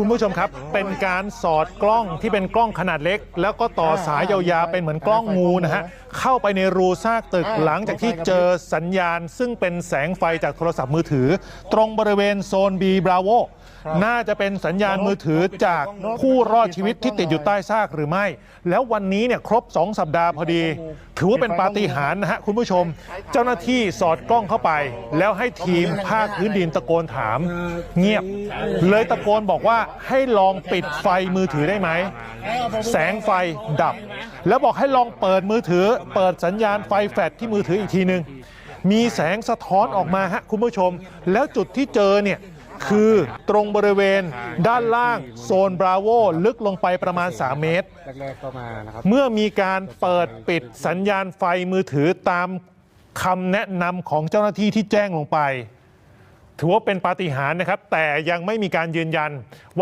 คุณผู้ชมครับ เป็นการสอดกล้องที่เป็นกล้องขนาดเล็ก แล้วก็ต่อสายยาวๆเป็นเหมือนกล้องงูนะฮะ เข้าไปในรูซากตึกหลังจากที่เจอสัญญาณ ซึ่งเป็นแสงไฟจากโทรศัพท์มือถือ ตรงบริเวณโซน B Bravo น่าจะเป็นสัญญาณมือถือจากผู้รอดชีวิตที่ติดอยู่ใต้ซากหรือไม่ แล้ววันนี้เนี่ยครบ 2 สัปดาห์พอดี ถือว่าเป็นปาฏิหาริย์นะฮะคุณผู้ชม เจ้าหน้าที่สอดกล้องเข้าไป แล้วให้ทีมภาคพื้นดินตะโกนถาม เงียบ เลยตะโกนบอกว่าให้ลองปิดไฟมือถือได้ไหม แสงไฟดับ แล้วบอกให้ลองเปิดมือถือ เปิดสัญญาณไฟแฟลชที่มือถืออีกทีหนึ่งมีแสงสะท้อนออกมาฮะคุณผู้ชม แล้วจุดที่เจอเนี่ยคือตรงบริเวณด้านล่างโซนบราโวลึกลงไปประมาณ 3 เมตรแรกๆก็มานะครับเมื่อมีการเปิดปิดสัญญาณไฟมือถือตามคำแนะนำของเจ้าหน้าที่ที่แจ้งลงไป ถือว่าเป็นปาฏิหาริย์นะครับ แต่ยังไม่มีการยืนยันว่า